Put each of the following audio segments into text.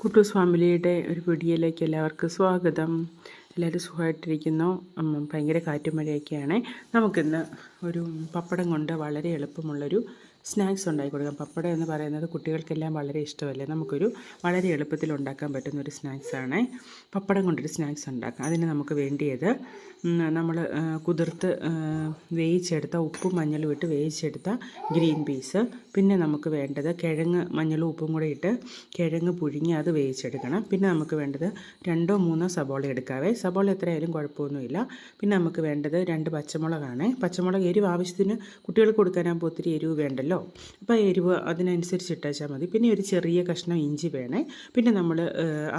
കുട്ടൂസ് ഫാമിലിയുടെ ഒരു വീഡിയോയിലേക്ക് എല്ലാവർക്കും സ്വാഗതം. എല്ലാവരും സുഖമായിട്ടിരിക്കുന്നു. ഭയങ്കര കാറ്റും മഴയൊക്കെയാണ്. നമുക്കിന്ന് ഒരു പപ്പടം കൊണ്ട് വളരെ എളുപ്പമുള്ളൊരു സ്നാക്സ് ഉണ്ടാക്കി കൊടുക്കാം. പപ്പടം എന്ന് പറയുന്നത് കുട്ടികൾക്കെല്ലാം വളരെ ഇഷ്ടമല്ലേ? നമുക്കൊരു വളരെ എളുപ്പത്തിൽ ഉണ്ടാക്കാൻ പറ്റുന്ന ഒരു സ്നാക്സാണ് പപ്പടം കൊണ്ടൊരു സ്നാക്സ് ഉണ്ടാക്കാം. അതിന് നമുക്ക് വേണ്ടിയത് നമ്മൾ കുതിർത്ത് വേവിച്ചെടുത്ത ഉപ്പും മഞ്ഞളും ഇട്ട് വേവിച്ചെടുത്ത ഗ്രീൻ പീസ്. പിന്നെ നമുക്ക് വേണ്ടത് കിഴങ്ങ് മഞ്ഞളും ഉപ്പും കൂടെ ഇട്ട് കിഴങ്ങ് പുഴുങ്ങി അത് വേവിച്ചെടുക്കണം. പിന്നെ നമുക്ക് വേണ്ടത് രണ്ടോ മൂന്നോ സബോള എടുക്കാവേ. സബോള എത്രയായാലും കുഴപ്പമൊന്നുമില്ല. പിന്നെ നമുക്ക് വേണ്ടത് രണ്ട് പച്ചമുളകാണ്. പച്ചമുളക് എരിവ് ആവശ്യത്തിന് കുട്ടികൾക്ക് കൊടുക്കാനാകുമ്പോൾ ഒത്തിരി എരിവ് വേണ്ടല്ലോ. അപ്പോൾ ആ എരിവ് അതിനനുസരിച്ച് ഇട്ടാച്ചാൽ മതി. പിന്നെ ഒരു ചെറിയ കഷ്ണം ഇഞ്ചി വേണേ. പിന്നെ നമ്മൾ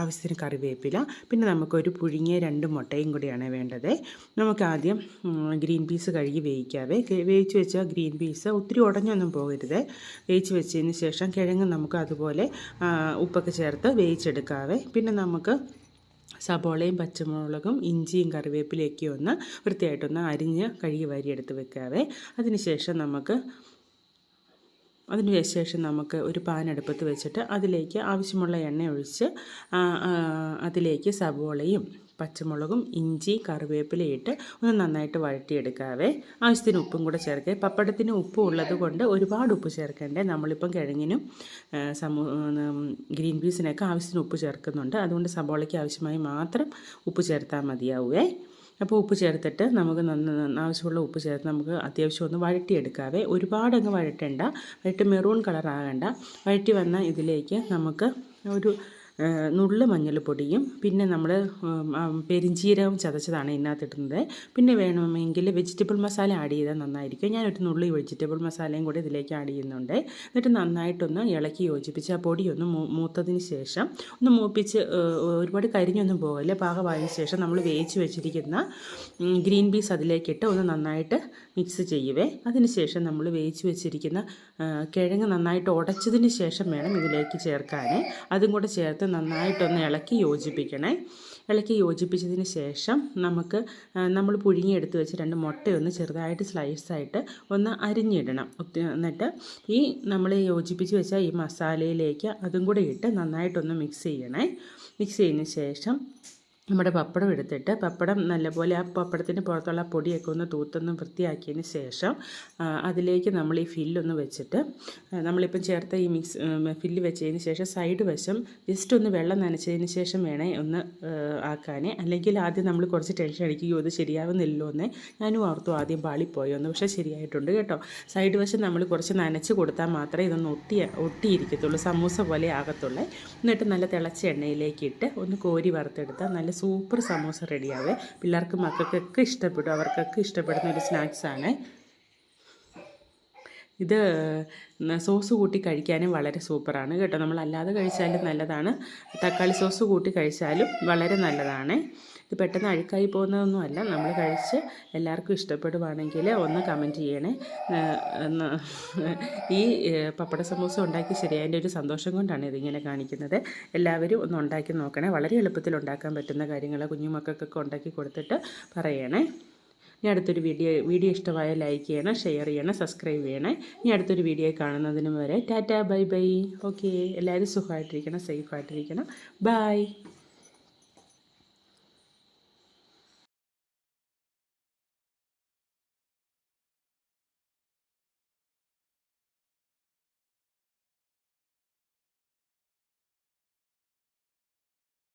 ആവശ്യത്തിന് കറിവേപ്പില. പിന്നെ നമുക്കൊരു പുഴുങ്ങിയ രണ്ട് മുട്ടയും കൂടിയാണ് വേണ്ടത്. നമുക്ക് ആദ്യം ഗ്രീൻ പീസ് കഴുകി വേവിക്കാവേ. വേവിച്ച് വെച്ച ഗ്രീൻ പീസ് ഒത്തിരി ഉടഞ്ഞൊന്നും പോകരുത്. വേവിച്ച് വെച്ചതിന് ശേഷം കിഴങ്ങ് നമുക്ക് അതുപോലെ ഉപ്പൊക്കെ ചേർത്ത് വേവിച്ചെടുക്കാവേ. പിന്നെ നമുക്ക് സബോളയും പച്ചമുളകും ഇഞ്ചിയും കറിവേപ്പിലയൊക്കെ ഒന്ന് വൃത്തിയായിട്ടൊന്ന് അരിഞ്ഞ് കഴുകി വാരിയെടുത്ത് വെക്കാവേ. അതിനുശേഷം നമുക്ക് അതിന് ശേഷം നമുക്ക് ഒരു പാൻ അടുപ്പത്ത് വെച്ചിട്ട് അതിലേക്ക് ആവശ്യമുള്ള എണ്ണ ഒഴിച്ച് അതിലേക്ക് സവോളയും പച്ചമുളകും ഇഞ്ചി കറിവേപ്പിലയിട്ട് ഒന്ന് നന്നായിട്ട് വഴറ്റിയെടുക്കാവേ. ആവശ്യത്തിന് ഉപ്പും കൂടെ ചേർക്കുക. പപ്പടത്തിന് ഉപ്പ് ഉള്ളത് കൊണ്ട് ഒരുപാട് ഉപ്പ് ചേർക്കണ്ടേ. നമ്മളിപ്പം കിഴങ്ങിനും സമൂ ഗ്രീൻ പീസിനൊക്കെ ആവശ്യത്തിന് ഉപ്പ് ചേർക്കുന്നുണ്ട്. അതുകൊണ്ട് സവോളയ്ക്ക് ആവശ്യമായി മാത്രം ഉപ്പ് ചേർത്താൽ മതിയാവുമേ അപ്പോൾ ഉപ്പ് ചേർത്തിട്ട് നമുക്ക് നന്ന ആവശ്യമുള്ള ഉപ്പ് ചേർത്ത് നമുക്ക് അത്യാവശ്യം ഒന്ന് വഴറ്റിയെടുക്കാവേ. ഒരുപാട് അങ്ങ് വഴറ്റണ്ട. വഴറ്റി മെറൂൺ കളർ ആകണ്ട വഴറ്റി വന്ന ഇതിലേക്ക് നമുക്ക് ഒരു നുള്ള് മഞ്ഞൾപ്പൊടിയും പിന്നെ നമ്മൾ പെരിഞ്ചീരകം ചതച്ചതാണ് ഇതിനകത്ത് ഇടുന്നത് പിന്നെ വേണമെങ്കിൽ വെജിറ്റബിൾ മസാല ആഡ് ചെയ്താൽ നന്നായിരിക്കും. ഞാനൊരു നുള്ളി വെജിറ്റബിൾ മസാലയും കൂടി ഇതിലേക്ക് ആഡ് ചെയ്യുന്നുണ്ട്. എന്നിട്ട് നന്നായിട്ടൊന്ന് ഇളക്കി യോജിപ്പിച്ച് ആ പൊടി ഒന്ന് മൂത്തതിന് ശേഷം ഒന്ന് മൂപ്പിച്ച് ഒരുപാട് കരിഞ്ഞൊന്നും പോകല്ലേ. പാകമായതിനു ശേഷം നമ്മൾ വേവിച്ച് വെച്ചിരിക്കുന്ന ഗ്രീൻ പീസ് അതിലേക്കിട്ട് ഒന്ന് നന്നായിട്ട് മിക്സ് ചെയ്യുവേ. അതിനുശേഷം നമ്മൾ വേവിച്ച് വെച്ചിരിക്കുന്ന കിഴങ്ങ് നന്നായിട്ട് ഉടച്ചതിന് ശേഷം വേണം ഇതിലേക്ക് ചേർക്കാൻ അതും കൂടെ ചേർത്ത് നന്നായിട്ടൊന്ന് ഇളക്കി യോജിപ്പിക്കണേ. ഇളക്കി യോജിപ്പിച്ചതിന് ശേഷം നമുക്ക് നമ്മൾ പുഴുങ്ങിയെടുത്ത് വെച്ച് രണ്ട് മുട്ടയൊന്ന് ചെറുതായിട്ട് സ്ലൈസായിട്ട് ഒന്ന് അരിഞ്ഞിടണം. എന്നിട്ട് ഈ നമ്മൾ യോജിപ്പിച്ച് വെച്ച ഈ മസാലയിലേക്ക് അതും കൂടെ ഇട്ട് നന്നായിട്ടൊന്ന് മിക്സ് ചെയ്യണേ. മിക്സ് ചെയ്തതിന് ശേഷം നമ്മുടെ പപ്പടം എടുത്തിട്ട് പപ്പടം നല്ലപോലെ ആ പപ്പടത്തിന്റെ പുറത്തുള്ള പൊടിയൊക്കെ ഒന്ന് തൂത്തൊന്ന് വൃത്തിയാക്കിയതിന് ശേഷം അതിലേക്ക് നമ്മൾ ഈ ഫില്ലൊന്ന് വെച്ചിട്ട് നമ്മളിപ്പം ചേർത്ത ഈ മിക്സ് ഫില്ല് വെച്ചതിന് ശേഷം സൈഡ് വശം ജസ്റ്റ് ഒന്ന് വെള്ളം നനച്ചതിന് ശേഷം വേണേ ഒന്ന് ആക്കാനേ. അല്ലെങ്കിൽ ആദ്യം നമ്മൾ കുറച്ച് ടെൻഷൻ അടിക്കുകയോ അത് ശരിയാവുന്നില്ലല്ലോ എന്ന് ഞാനും ഓർത്തു ആദ്യം പാളിപ്പോയോ എന്ന്. പക്ഷേ ശരിയായിട്ടുണ്ട് കേട്ടോ. സൈഡ് വശം നമ്മൾ കുറച്ച് നനച്ച് കൊടുത്താൽ മാത്രമേ ഇതൊന്ന് ഒട്ടി ഒട്ടിയിരിക്കത്തുള്ളൂ സമൂസ പോലെ ആകത്തുള്ളേ. എന്നിട്ട് നല്ല തിളച്ച എണ്ണയിലേക്ക് ഇട്ട് ഒന്ന് കോരി വറുത്തെടുത്താൽ നല്ല സൂപ്പർ സമൂസ റെഡിയാവേ പിള്ളേർക്ക് മക്കൾക്കൊക്കെ ഇഷ്ടപ്പെടും. അവർക്കൊക്കെ ഇഷ്ടപ്പെടുന്ന ഒരു സ്നാക്സാണ് ഇത് സോസ് കൂട്ടി കഴിക്കാനും വളരെ സൂപ്പറാണ് കേട്ടോ. നമ്മൾ അല്ലാതെ കഴിച്ചാലും നല്ലതാണ്. തക്കാളി സോസ് കൂട്ടി കഴിച്ചാലും വളരെ നല്ലതാണ്. ഇത് പെട്ടെന്ന് അഴുക്കായി പോകുന്നതൊന്നുമല്ല. നമ്മൾ കഴിച്ച് എല്ലാവർക്കും ഇഷ്ടപ്പെടുവാണെങ്കിൽ ഒന്ന് കമന്റ് ചെയ്യണേ. ഈ പപ്പട സമൂസ ഉണ്ടാക്കി ശരിയായതിന്റെ ഒരു സന്തോഷം കൊണ്ടാണ് ഇതിങ്ങനെ കാണിക്കുന്നത്. എല്ലാവരും ഒന്ന് ഉണ്ടാക്കി നോക്കണേ. വളരെ എളുപ്പത്തിൽ ഉണ്ടാക്കാൻ പറ്റുന്ന കാര്യങ്ങൾ കുഞ്ഞുമക്കൾക്കൊക്കെ ഉണ്ടാക്കി കൊടുത്തിട്ട് പറയണേ. ഇനി അടുത്തൊരു വീഡിയോ വീഡിയോ ഇഷ്ടമായ ലൈക്ക് ചെയ്യണം ഷെയർ ചെയ്യണം സബ്സ്ക്രൈബ് ചെയ്യണേ. ഇനി അടുത്തൊരു വീഡിയോ കാണുന്നതിന് വരെ ടാറ്റ ബൈ ബൈ. ഓക്കെ എല്ലാവരും സുഖമായിട്ടിരിക്കണം സേഫായിട്ടിരിക്കണം ബൈ